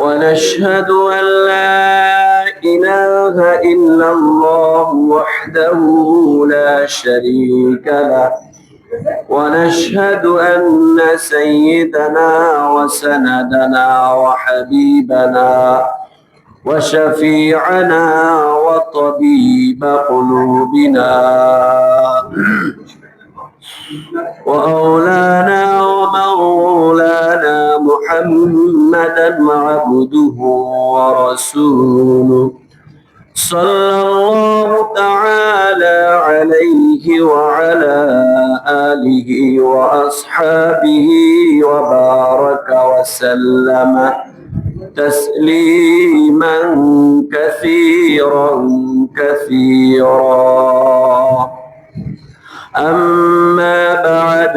ونشهد أن لا إله إلا الله وحده لا شريك له. ونشهد أن سيدنا وسندنا وحبيبنا وشفيعنا وطبيب قلوبنا وأولانا ومولانا محمدا عبده ورسوله. صلى الله تعالى عليه وعلى آله وأصحابه وبارك وسلم تسليما كثيرا كثيرا. أما بعد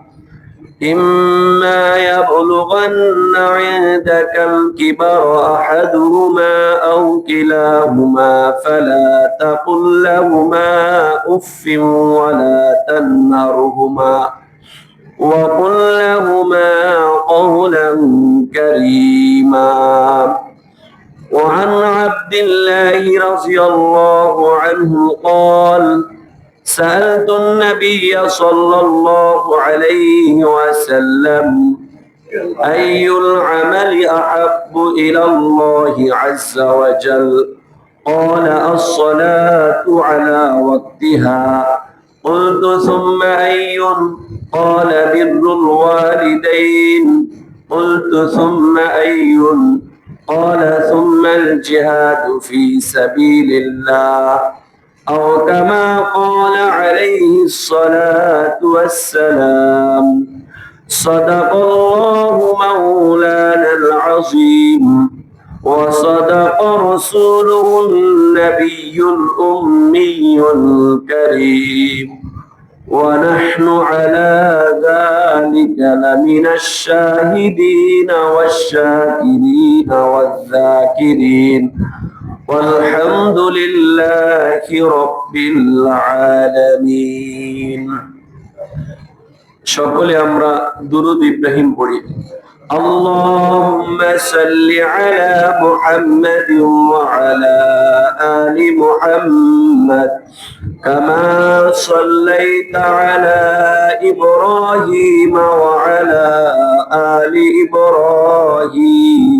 إما يبلغن عندك الكبر أحدهما أو كلاهما فلا تقل لهما أف ولا تنهرهما وقل لهما قولا كريما. وعن عبد الله رضي الله عنه قال سألت النبي صلى الله عليه وسلم أي العمل أحب إلى الله عز وجل؟ قال الصلاة على وقتها. قلت ثم أي؟ قال بر الوالدين. قلت ثم أي؟ قال ثم الجهاد في سبيل الله. أو كما قال عليه الصلاة والسلام صدق الله مولانا العظيم وصدق رسوله النبي الأمي الكريم. ونحن على ذلك لمن الشاهدين والشاكرين والذاكرين. والحمد لله رب العالمين সকলে আমরা দুরুদ ইব্রাহিম পড়ি اللهم صل على محمد وعلى آل محمد كما صليت على إبراهيم وعلى آل إبراهيم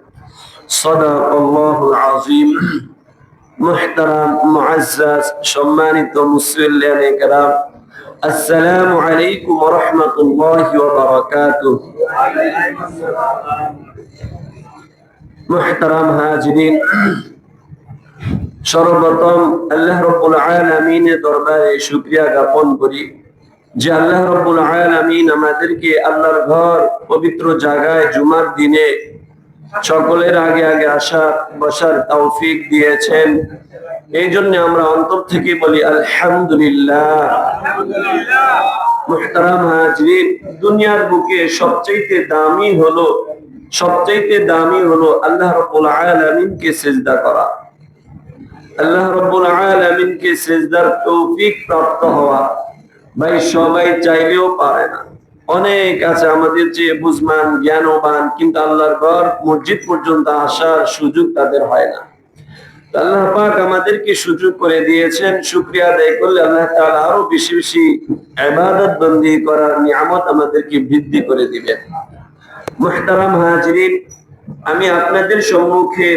صدق الله العظيم محترم معزز সম্মানিত মুসলিম کرام السلام عليكم ورحمة الله وبركاته محترم হাজিরিন সর্বপ্রথম আল্লাহ রব্বুল আলামিনের দরবারে শুকরিয়া জ্ঞাপন করি যে আল্লাহ রব্বুল আলামিন আমার আমাদেরকে আল্লাহর ঘর পবিত্র জায়গায় জুমার দিনে সকলের আগে আগে আসা, বসার তৌফিক দিয়েছেন। এই জন্য আমরা অন্তর থেকে বলি, আলহামদুলিল্লাহ। দুনিয়ার বুকে সবচাইতে দামি হলো, সবচাইতে দামি হলো আল্লাহ রাব্বুল আলামিনকে সিজদা করা। আল্লাহ রাব্বুল আলামিনকে সিজদার তৌফিক প্রাপ্ত হওয়া। ভাই, সবাই চাইলেও পারে না। অনেক আছে আমাদের যে বুঝমান, জ্ঞানবান, কিন্তু আল্লাহর ঘর মসজিদ পর্যন্ত আসার সুযোগ তাদের হয় না। আল্লাহ পাক আমাদেরকে সুযোগ করে দিয়েছেন, শুক্রিয়া আদায় করলে আল্লাহ তাআলা আরও বেশি বেশি ইবাদত বন্দি করার নিয়ামত আমাদেরকে বৃদ্ধি করে দিবেন। মুহতারাম হাজিরিন, আমি আপনাদের সম্মুখে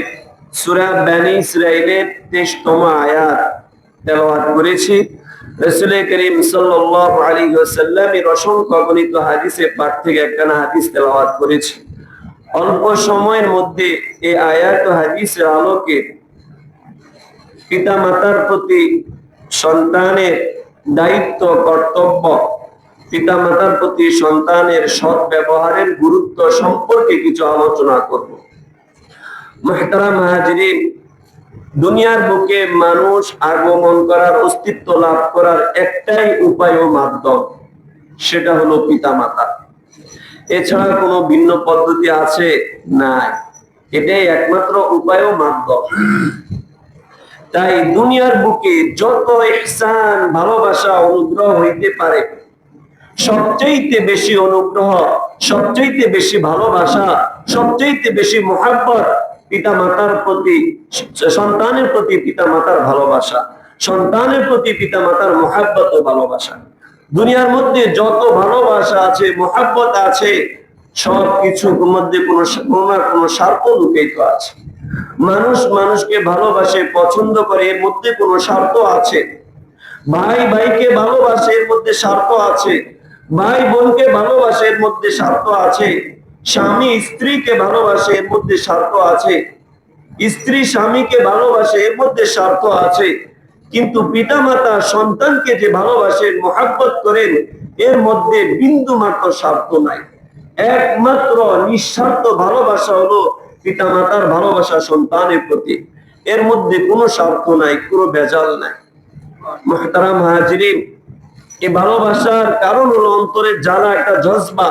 সূরা বানি ইসরাইলের 23তম আয়াত তেলাওয়াত করেছি। করিম পাঠ থেকে একখানা হাদিস তেলাওয়াত অল্প সময়ের মধ্যে এই আয়াত হাদিসের আলোকে পিতা মাতার প্রতি সন্তানের দায়িত্ব, কর্তব্য পিতা মাতার প্রতি সন্তানের সৎ ব্যবহারের গুরুত্ব সম্পর্কে কিছু আলোচনা করব। মহতারাম হাজরিন দুনিয়ার বুকে মানুষ আগমন করার, অস্তিত্ব লাভ করার একটাই উপায় ও মাধ্যম, সেটা হলো পিতা মাতা এছাড়া কোনো ভিন্ন পদ্ধতি আছে? নাই। এটাই একমাত্র উপায় ও মাধ্যম। তাই দুনিয়ার বুকে যত ইহসান, ভালোবাসা, অনুগ্রহ হইতে পারে সবচেয়ে বেশি অনুগ্রহ সবচেয়ে বেশি ভালোবাসা সবচেয়ে বেশি মোহাব্বত পিতা মাতার প্রতি, সন্তানের প্রতি পিতা মাতার ভালোবাসা, সন্তানের প্রতি পিতা মাতার মোহাব্বত ও ভালোবাসা। দুনিয়ার মধ্যে যত ভালোবাসা আছে, মোহাব্বত আছে সব কিছুর মধ্যে কোনো না কোনো স্বার্থ লুকিত আছে। মানুষ মানুষকে ভালোবাসে, পছন্দ করে, এর মধ্যে কোনো স্বার্থ আছে। ভাই ভাইকে ভালোবাসে, এর মধ্যে স্বার্থ আছে। ভাই বোনকে ভালোবাসে, এর মধ্যে স্বার্থ আছে। স্বামী স্ত্রীকে ভালোবাসে, এর মধ্যে স্বার্থ আছে। স্ত্রী স্বামীকে ভালোবাসে, এর মধ্যে স্বার্থ আছে। কিন্তু পিতা মাতা সন্তানকে যে ভালোবাসেন, মোহাব্বত করেন, এর মধ্যে বিন্দু মাত্র স্বার্থ নাই। একমাত্র নিঃস্বার্থ ভালোবাসা হলো পিতা মাতার ভালোবাসা সন্তানের প্রতি। এর মধ্যে কোনো স্বার্থ নাই, কোনো ভেজাল নাই। মহতারাম হাজিরিন, এই ভালোবাসার কারণ হলো অন্তরে জ্বালা, একটা জজবা।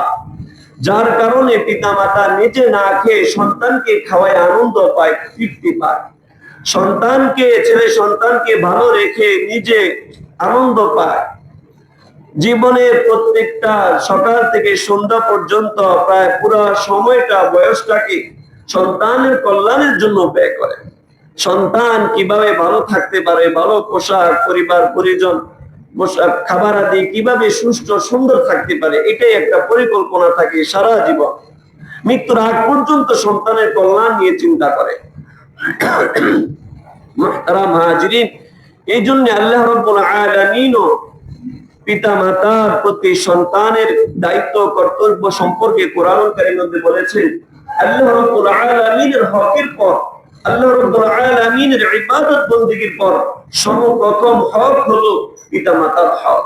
যার কারণে পিতা মাতা নিজে না খেয়ে সন্তানকে খাওয়ায় আনন্দ পায়, তৃপ্তি পায়। সন্তানকে, ছেলে সন্তানকে ভালো রেখে নিজে আনন্দ পায়। জীবনের প্রত্যেকটা সকাল থেকে সন্ধ্যা পর্যন্ত প্রায় পুরো সময়টা বয়সটাকে সন্তানের কল্যাণের জন্য ব্যয় করে। সন্তান কীভাবে ভালো থাকতে পারে, ভালো পোশাক, পরিবার, পরিজন খাবার আদি কীভাবে সুস্থ সুন্দর থাকতে পারে, এটাই একটা পরিকল্পনা থাকে সারা জীবন। মৃত্যুর আগ পর্যন্ত সন্তানের কল্যাণ নিয়ে চিন্তা করে। এই জন্য আল্লাহ রব্বুল আলামিনও পিতা মাতার প্রতি সন্তানের দায়িত্ব, কর্তব্য সম্পর্কে কোরআন মধ্যে বলেছেন, আল্লাহ রব্বুল হকের পর আল্লাহ রব্বুল আলামিনের ইবাদত বندگیর পর সর্বপ্রথম হক হলো পিতামাতার হক।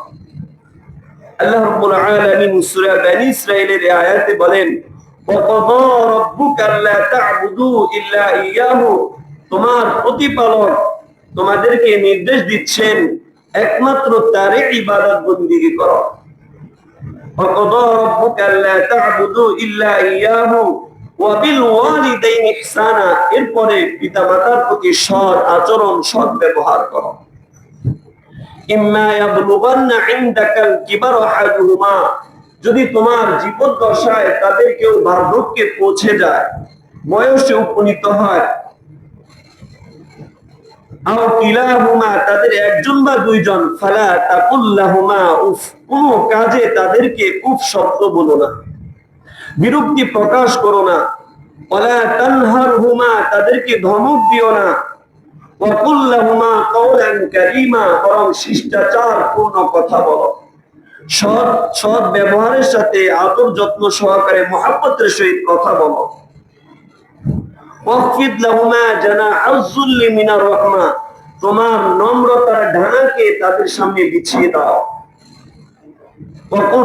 আল্লাহ রব্বুল আলামিন সূরা বনি ইসরাঈলের আয়াতে বলেন وَقَضَى رَبُّكَ أَلَّا تَعْبُدُوا إِلَّا إِيَّاهُ তোমার প্রতিপালক তোমাদেরকে নির্দেশ দিচ্ছেন, একমাত্র তারই ইবাদত বندگی করো। وَقَضَى رَبُّكَ أَلَّا تَعْبُدُوا إِلَّا إِيَّاهُ এরপরে পিতামাতার প্রতি সৎ আচরণ, সৎ ব্যবহার করো। যদি তোমার জীবন দশায় তাদের কেউ বার্ধক্যে পৌঁছে যায়, বয়সে উপনীত হয়। তাদের একজন বা দুইজন, ফালা তাকুল্লাহুমা উফ, কোন কাজে তাদেরকে উফ শব্দ বলো না। বিরক্তি প্রকাশ করো না। তানহার হুমা তাদেরকে ধমক দিও না। বরং শিষ্টাচার পূর্ণ কথা বলো। সৎ সৎ ব্যবহারের সাথে আদর যত্ন সহকারে মহাব্বতের সহিত কথা বলো। ওয়াকফিদ লাহুমা জানাহুল মিনার রাহমা, তোমার নম্রতার ঢানাকে তাদের সামনে বিছিয়ে দাও। বলেন,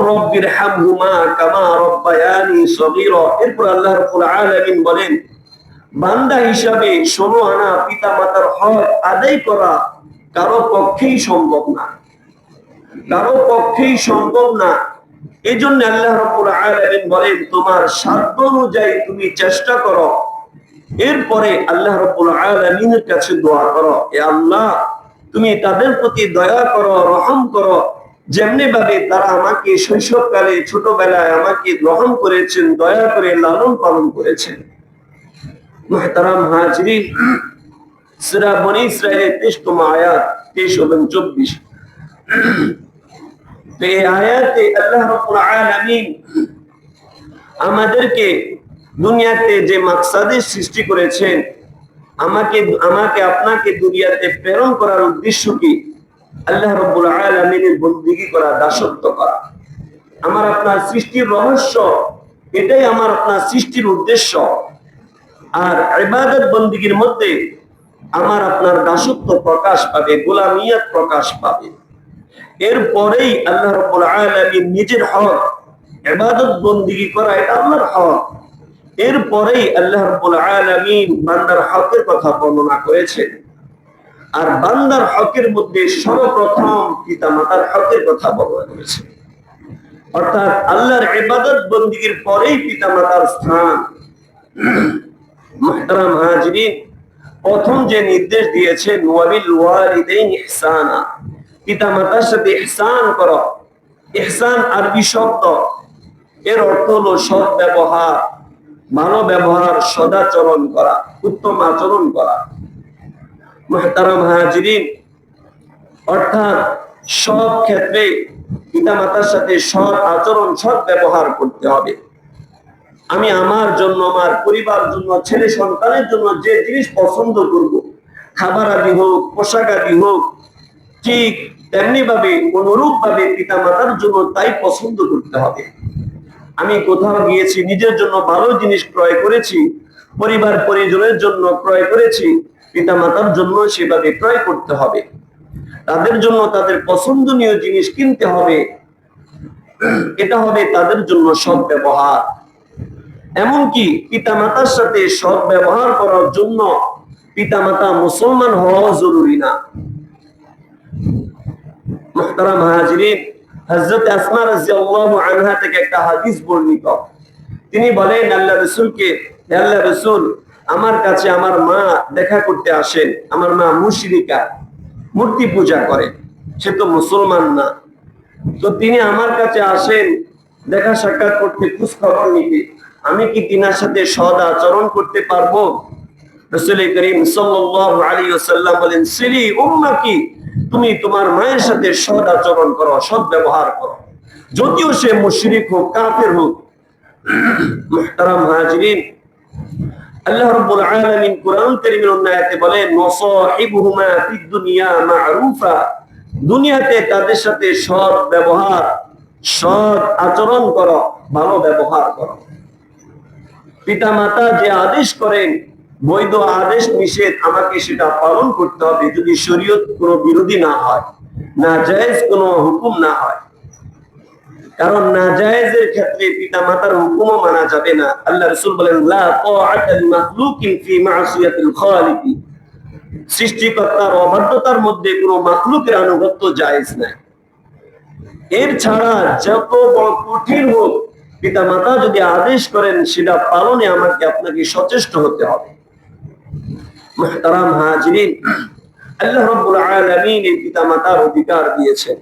তোমার সাধ্য অনুযায়ী তুমি চেষ্টা করো। এরপরে আল্লাহ রাব্বুল আলামিনের কাছে দোয়া করো, এ আল্লাহ, তুমি তাদের প্রতি দয়া করো, রহম করো যেমনি ভাবে তারা আমাকে শৈশবকালে, ছোটবেলায় আমাকে গ্রহণ করেছেন, দয়া করে লালন পালন করেছেন। চব্বিশ। তো আয়াতে আল্লাহ আলামিন আমাদেরকে দুনিয়াতে যে মাকসাদের সৃষ্টি করেছেন, আমাকে আমাকে আপনাকে দুনিয়াতে প্রেরণ করার উদ্দেশ্য কি? আল্লাহ রব্বুল আলামিনের বন্দিগি করা, দাসত্ব করা। আমার আপনার সৃষ্টির রহস্য, এটাই আমার আপনার সৃষ্টির উদ্দেশ্য। আর ইবাদত বন্দিগির মধ্যে আমার আপনার দাসত্ব প্রকাশ পাবে, গোলামিয়াত প্রকাশ পাবে। এরপরেই আল্লাহ রব্বুল আলামিন নিজের হক, ইবাদত বন্দিগি করা, এটা আল্লাহর হক। এরপরেই আল্লাহ রব্বুল আলামিন বান্দার হকের কথা বর্ণনা করেছেন। আর বান্দার হকের মধ্যে সর্বপ্রথম পিতা মাতার হকের কথা বর্ণনা করেছে অর্থাৎ আল্লাহর ইবাদত বন্দিগির পরেই পিতা মাতার স্থান। মুহতারাম প্রথম যে নির্দেশ দিয়েছেন ওয়াবিল ওয়ালিদাইন ইহসানা পিতা মাতার সাথে ইহসান করো। ইহসান আরবি শব্দ। এর অর্থ হলো সৎ ব্যবহার ভালো ব্যবহার, সদাচরণ করা, উত্তম আচরণ করা। মহতারাম হাজিরিন। অর্থাৎ সব ক্ষেত্রে পিতা মাতার সাথে সৎ আচরণ, সৎ ব্যবহার করতে হবে। আমি আমার জন্য, আমার পরিবার জন্য, ছেলে সন্তানের জন্য যে জিনিস পছন্দ করব, খাবার আদি হোক, পোশাক আদি হোক, ঠিক তেমনি ভাবে অনুরূপ ভাবে পিতা মাতার জন্য তাই পছন্দ করতে হবে। আমি কোথাও গিয়েছি, নিজের জন্য ভালো জিনিস ক্রয় করেছি পরিবার পরিজনের জন্য ক্রয় করেছি পিতা মাতার জন্য সেভাবে ক্রয় করতে হবে। তাদের জন্য তাদের পছন্দনীয় জিনিস কিনতে হবে। এটা হবে তাদের জন্য সৎ ব্যবহার। এমনকি পিতা মাতার সাথে সৎ ব্যবহার করার জন্য পিতা মাতা মুসলমান হওয়া জরুরি না। তিনি বলেন, আল্লাহ রাসূলকে, হে আল্লাহ রাসূল আমার কাছে আমার মা দেখা করতে আসেন, আমার মা মুশরিকা, মূর্তি পূজা করে। সে তো মুসলমান না। তো তিনি আমার কাছে আসেন, দেখা সাক্ষাৎ করতে খোঁজ খবর নিতে। আমি কি তিনার সাথে সদ আচরণ করতে পারব? ওয়াসাল্লাম বলেন তুমি তোমার মায়ের সাথে সদ আচরণ করো সদ ব্যবহার করো। যদিও সে মুশরিক হোক, কাফের হোক, মুহতারাম আল্লাহ রাব্বুল আলামিন কোরআন কারীমের অন্য আয়াতে বলেন, ওয়াসাহিবুহুমা ফিদ দুনিয়া মা'রুফা দুনিয়াতে তাদের সাথে সৎ ব্যবহার, সৎ আচরণ করো, ভালো ব্যবহার করো। পিতা মাতা যে আদেশ করেন, বৈধ আদেশ নিষেধ, আমাকে সেটা পালন করতে হবে যদি শরীয়ত কোনো বিরোধী না হয় না জায়েজ কোনো হুকুম না হয়। কারণ না জায়েজের ক্ষেত্রে পিতা মাতার হুকুমও মানা যাবে না। আল্লাহ রাসূল বলেন সৃষ্টিকর্তার অবাধ্যতার মধ্যে কোনো মাখলুকের আনুগত্য জায়েজ নাই। এর ছাড়া যত বড় কঠিন হোক পিতা মাতা যদি আদেশ করেন, সেটা পালনে আমাকে আপনাকে সচেষ্ট হতে হবে। আল্লাহ রাব্বুল আলামিন এই পিতা মাতার অধিকার দিয়েছেন।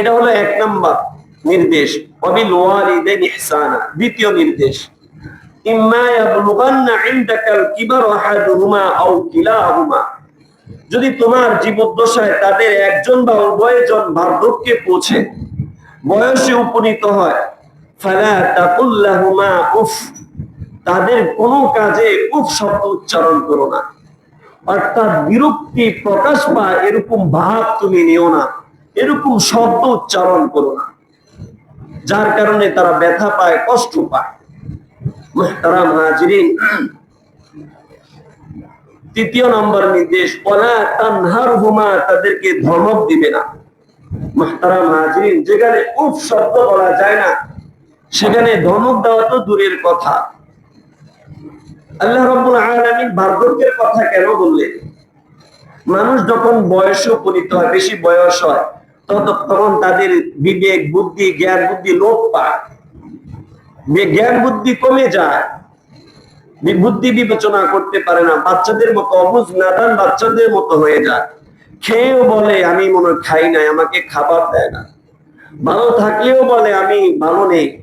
এটা হলো এক নাম্বার। নির্দেশ। দ্বিতীয় নির্দেশ। যদি তোমার জীবদ্দশায় তাদের একজন বা উভয়জন বার্ধক্যে পৌঁছে, বয়সে উপনীত হয় তাদের কোনো কাজে উফ শব্দ উচ্চারণ করো না। অর্থাৎ বিরক্তি প্রকাশ পায়, এরকম ভাব তুমি নিও না, এরকম শব্দ উচ্চারণ করো না। যার কারণে তারা ব্যথা পায়, কষ্ট পায়। তৃতীয় নম্বর নির্দেশ তানহার হুমা তাদেরকে ধমক দিবে না। যেখানে শব্দ বলা যায় না, সেখানে ধমক দেওয়া তো দূরের কথা। আল্লাহ রব্বুল আলামিন কথা কেন বললেন? মানুষ যখন বয়স উপনীত হয়, বেশি বয়স হয় তত- তখন তাদের বিবেক, বুদ্ধি, জ্ঞান, বুদ্ধি লোপ পায়। জ্ঞান, বুদ্ধি কমে যায় বুদ্ধি বিবেচনা করতে পারে না, বাচ্চাদের মতো অবুজ নাদান বাচ্চাদের মতো হয়ে যায়। খেয়েও বলে, আমি মনে খাই নাই, আমাকে খাবার দেয় না। ভালো থাকলেও বলে, আমি ভালো নেই।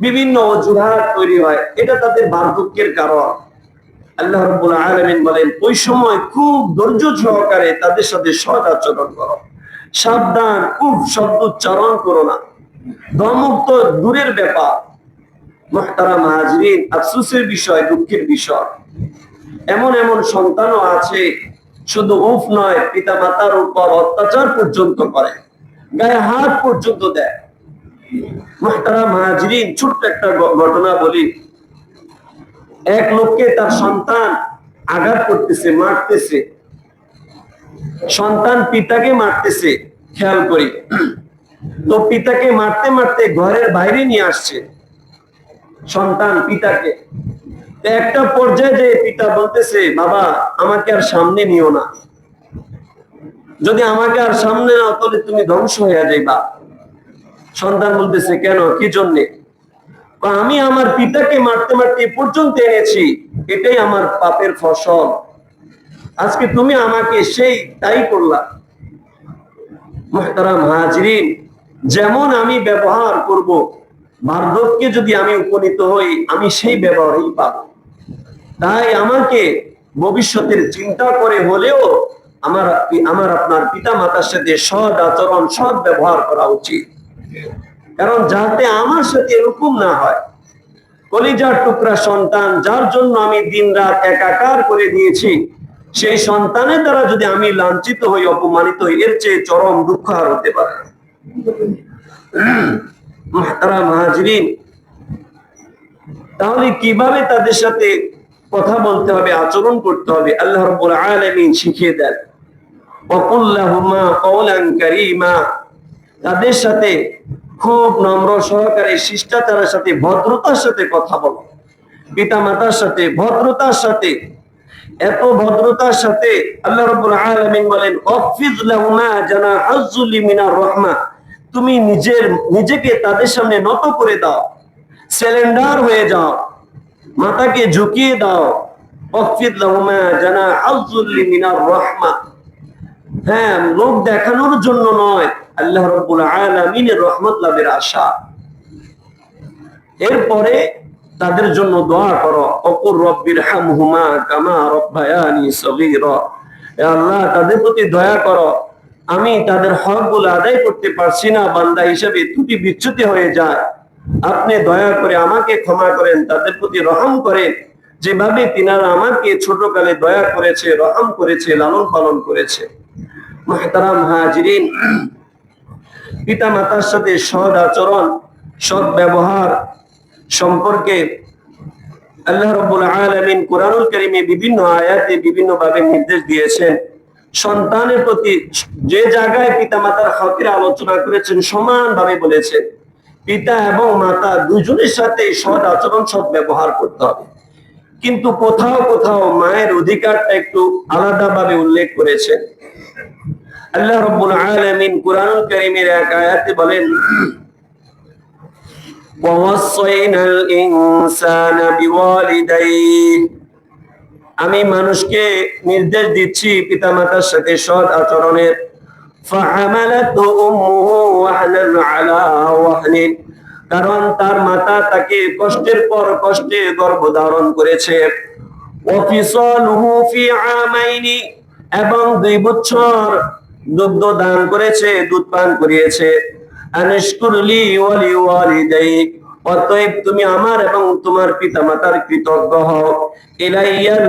বিভিন্ন অজুহাত তৈরি হয়। এটা তাদের বার্ধক্যের কারণ। আল্লাহ রাব্বুল আলামিন বলেন, ওই সময় খুব ধৈর্য সহকারে তাদের সাথে সদ আচরণ করো। সাবধান, খুব শব্দ উচ্চারণ করো না। ধমক তো দূরের ব্যাপার। মুহতারাম হাজরিন, আফসোসের বিষয়, দুঃখের বিষয়। এমন এমন সন্তানও আছে, শুধু উফ নয় পিতা মাতার উপর অত্যাচার পর্যন্ত করে। গায়ে হাত পর্যন্ত দেয়। মুহতারাম হাজরিন, ছোট্ট একটা ঘটনা বলি। এক লোককে তার সন্তান আঘাত করতেছে, মারতেছে। সন্তান পিতাকে মারতেছে, খেয়াল করি। তো পিতাকে মারতে মারতে ঘরের বাইরে নিয়ে আসছে সন্তান পিতাকে। একটা পর্যায়ে যে পিতা বলতেছে, বাবা, আমাকে আর সামনে নিও না। যদি আমাকে আর সামনে নাও, তাহলে তুমি ধ্বংস হয়ে যাইবা। সন্তান বলতেছে, কেন? কি জন্যে? আমি আমার পিতাকে মারতে মারতে পর্যন্ত এনেছি। এটাই আমার পাপের ফসল। আজকে তুমি আমাকে সেই তাই করলা। মুহতারাম হাজরিন, যেমন আমি ব্যবহার করব বার্ধক্যে যদি আমি উপনীত হই, আমি সেই ব্যবহারই পাব। তাই আমাকে ভবিষ্যতের চিন্তা করে হলেও আমার আমার আপনার পিতা মাতার সাথে সৎ আচরণ, সৎ ব্যবহার করা উচিত। কারণ যাতে আমার সাথে এরকম না হয়, কলিজার টুকরা সন্তান, যার জন্য আমি দিন রাত একাকার করে দিয়েছি সেই সন্তানের দ্বারা যদি আমি লাঞ্ছিত হই, অপমানিত হই, এর চেয়ে চরম দুঃখ আর হতে পারে। মাহতারাম তাহলে কীভাবে তাদের সাথে কথা বলতে হবে, আচরণ করতে হবে? আল্লাহ রাব্বুল আলামিন শিখিয়ে দেন। কওলান কারীমা, তাদের সাথে খুব নম্র সহকারে, শিষ্টাচারের সাথে, ভদ্রতার সাথে কথা বলো। পিতা মাতার সাথে, ভদ্রতার সাথে এত ভদ্রতার সাথে আল্লাহ রাব্বুল আলামিন বলেন, অফিজ লাহুমা জানাহাজ্জুলি মিনার রাহমা। তুমি নিজের, নিজেকে তাদের সামনে নত করে দাও, সিলিন্ডার হয়ে যাও, মাথাকে ঝুঁকিয়ে দাও। অফিজ লাহুমা জানাহাজ্জুলি মিনার রাহমা। হ্যাঁ লোক দেখানোর জন্য নয়, আল্লাহ রব্বুল আলামিনের রহমত লাভের আশা। এরপরে তাদের জন্য দোয়া করো। অকুর রব্বির হামহুমা কামা রব্বায়ানি সগীরা। আল্লাহ, তাদের প্রতি দয়া করো। আমি তাদের হক হকগুলো আদায় করতে পারছি না, বান্দা হিসেবে ত্রুটি বিচ্যুতি হয়ে যায়। আপনি দয়া করে আমাকে ক্ষমা করেন, তাদের প্রতি রহম করেন। যেভাবে তিনারা আমাকে ছোটকালে দয়া করেছে, রহম করেছে, লালন পালন করেছে। মাহতারাম হাজিরিন পিতা মাতার সাথে সৎ আচরণ সৎ ব্যবহার সম্পর্কে আল্লাহ রব্বুল আলমিন কোরআনুল করিমে বিভিন্ন আয়াতে বিভিন্ন ভাবে নির্দেশ দিয়েছেন। সন্তানের প্রতি যে জায়গায় পিতা মাতার হকের আলোচনা করেছেন সমান ভাবে বলেছেন, পিতা এবং মাতা দুজনের সাথে সৎ আচরণ, সৎ ব্যবহার করতে হবে। কিন্তু কোথাও কোথাও মায়ের অধিকারটা একটু আলাদা ভাবে উল্লেখ করেছেন। আল্লাহ রব্বুল আলমিন কোরআন করিমের এক আয়াতে বলেন আমি মানুষকে নির্দেশ দিচ্ছি পিতা মাতার সাথে সৎ আচরণের। কারণ তার মাতা তাকে কষ্টের পর কষ্টে গর্ভধারণ করেছে। এবং দুই বছর দুগ্ধ দান করেছে, দুধ পান করিয়েছে। অতএব তুমি আমার এবং তোমার পিতামাতার কৃতজ্ঞ হও। ইলাইয়াল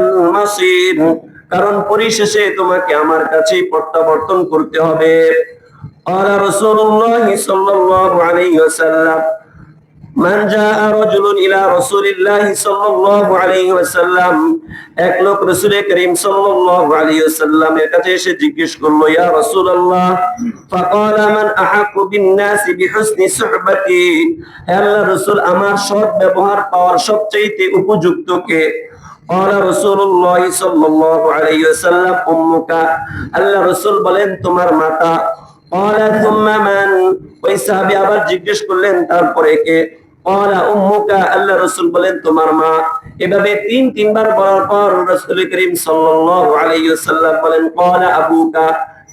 কারণ পরিশেষে তোমাকে আমার কাছে প্রত্যাবর্তন করতে হবে। আর রাসূলুল্লাহ সাল্লাল্লাহু আলাইহি ওয়াসাল্লাম মান জাআ রাজুলুন ইলা রাসূলিল্লাহি সাল্লাল্লাহু আলাইহি ওয়াসাল্লাম এক লোক রাসূল করিম সাল্লাল্লাহু আলাইহি ওয়াসাল্লামের কাছে এসে জিজ্ঞেস করলো ইয়া রাসূলুল্লাহ ফাকালা মান আহাqqu বিন নাস বিহুসনি সুহবাতি হে আল্লাহ রাসূল আমার সৎ ব্যবহার পাওয়ার সবচেয়ে উপযুক্ত কে قال رسول الله صلى الله عليه وسلم امك আল্লাহ রাসূল বলেন তোমার মাতা قال ثم من ওই সাহাবি আবার জিজ্ঞেস করলেন, তারপরে কে? বলেন, তোমার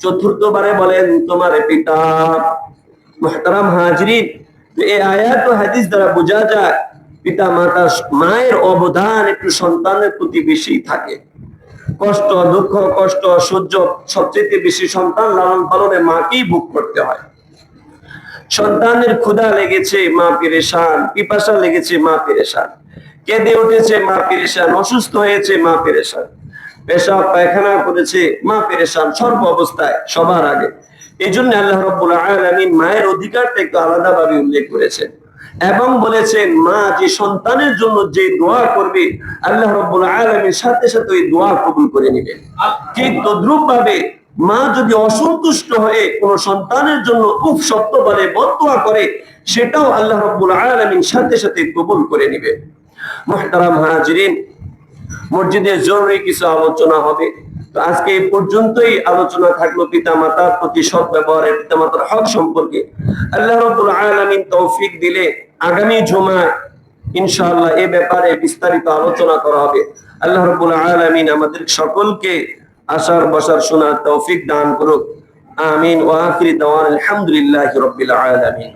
চতুর্থবারে বলেন, তোমার পিতা। মহতারাম হাজরিন আয়াত হাদিস দ্বারা বোঝা যায় পিতা মাতা মায়ের অবদান একটু সন্তানের প্রতি বেশি থাকে। কষ্ট, দুঃখ, কষ্ট, সহ্য সবচেয়ে বেশি সন্তান লালন পালনে মাকেই ভোগ করতে হয়। সন্তানের ক্ষুধা লেগেছে মা পেরেশান, পিপাসা লেগেছে মা পেরেশান। কেঁদে উঠেছে মা পেরেশান, অসুস্থ হয়েছে মা পেরেশান। পেশাব, পায়খানা করেছে মা পেরেশান সর্ব অবস্থায়, সবার আগে। এই জন্য আল্লাহ রব্বুল আলামিন মায়ের অধিকারটা একটু আলাদাভাবে উল্লেখ করেছেন। এবং বলেছেন, মা, যে সন্তানের জন্য যে দোয়া করবে, আল্লাহ রব্বুল আলামিন সাথে সাথে ওই দোয়া কবুল করে নেবেন। ঠিক তদ্রুপ ভাবে মা যদি অসন্তুষ্ট হয়ে কোন সন্তানের জন্য খুব সত্য বলে বদোয়া করে, সেটাও আল্লাহ রব্বুল আলামিন সাথে সাথে কবুল করে নেবে মুহতারাম হাজিরিন মসজিদের জরুরি কিছু আলোচনা হবে। তো আজকে এই পর্যন্তই আলোচনা থাকল পিতা মাতার প্রতি সৎ ব্যবহারের পিতা মাতার হক সম্পর্কে। আল্লাহ রব্বুল আলামিন তৌফিক দিলে আগামী জুমায় ইনশাআল্লাহ এ ব্যাপারে বিস্তারিত আলোচনা করা হবে। আল্লাহ রব্বুল আলামিন আমাদের সকলকে আশার বসার শোনার তৌফিক দান করুক। আমিন। ওয়া আখিরি দাওয়ান আলহামদুলিল্লাহি রাব্বিল আলামিন।